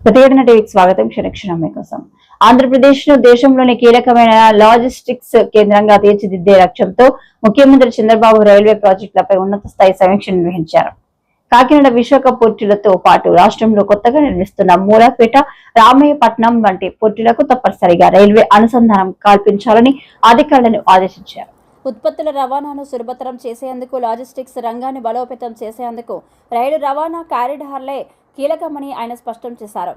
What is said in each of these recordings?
ప్రతిఘటన టీవీకి స్వాగతం. క్షణక్షణం మీకోసం. ఆంధ్రప్రదేశ్ను దేశంలోని కీలకమైన లాజిస్టిక్స్ కేంద్రంగా తీర్చిదిద్దే లక్ష్యంతో ముఖ్యమంత్రి చంద్రబాబు రైల్వే ప్రాజెక్టులపై ఉన్నత స్థాయి సమీక్ష నిర్వహించారు. కాకినాడ విశాఖ పోర్టులతో పాటు రాష్ట్రంలో కొత్తగా నిర్మిస్తున్న మూలపేట రామయ్యపట్నం వంటి పోర్టులకు తప్పనిసరిగా రైల్వే అనుసంధానం కల్పించాలని అధికారులను ఆదేశించారు. ఉత్పత్తుల రవాణాను సులభతరం చేసేందుకు లాజిస్టిక్స్ రంగాన్ని బలోపేతం చేసేందుకు రైలు రవాణా కారిడార్లే కీలకమని ఆయన స్పష్టం చేశారు.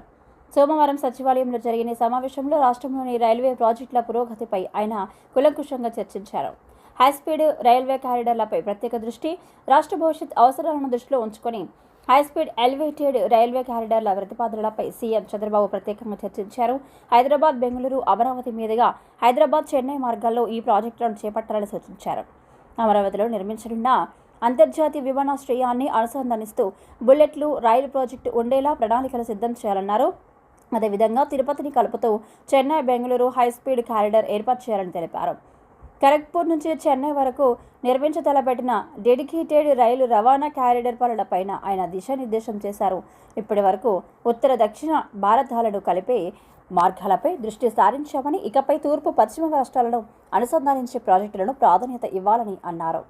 సోమవారం సచివాలయంలో జరిగిన సమావేశంలో రాష్ట్రంలోని రైల్వే ప్రాజెక్టుల పురోగతిపై ఆయన కులంకుషంగా చర్చించారు. హైస్పీడ్ రైల్వే కారిడార్లపై ప్రత్యేక దృష్టి రాష్ట్ర భవిష్యత్ అవసరాలను దృష్టిలో ఉంచుకొని హైస్పీడ్ ఎలివేటెడ్ రైల్వే కారిడార్ల ప్రతిపాదనలపై సీఎం చంద్రబాబు ప్రత్యేకంగా చర్చించారు. హైదరాబాద్ బెంగళూరు అమరావతి మీదుగా హైదరాబాద్ చెన్నై మార్గాల్లో ఈ ప్రాజెక్టులను చేపట్టాలని సూచించారు. అమరావతిలో నిర్మించనున్న అంతర్జాతీయ విమానాశ్రయాన్ని అనుసంధానిస్తూ బుల్లెట్లు రైలు ప్రాజెక్టు ఉండేలా ప్రణాళికలు సిద్ధం చేయాలన్నారు. అదేవిధంగా తిరుపతిని కలుపుతూ చెన్నై బెంగళూరు హైస్పీడ్ కారిడార్ ఏర్పాటు చేయాలని తెలిపారు. ఖరగ్పూర్ నుంచి చెన్నై వరకు నిర్మించతలపెట్టిన డెడికేటెడ్ రైలు రవాణా కారిడార్ పనులపైన ఆయన దిశానిర్దేశం చేశారు. ఇప్పటి వరకు ఉత్తర దక్షిణ భారతాలను కలిపే మార్గాలపై దృష్టి సారించామని ఇకపై తూర్పు పశ్చిమ రాష్ట్రాలను అనుసంధానించే ప్రాజెక్టులను ప్రాధాన్యత ఇవ్వాలని అన్నారు.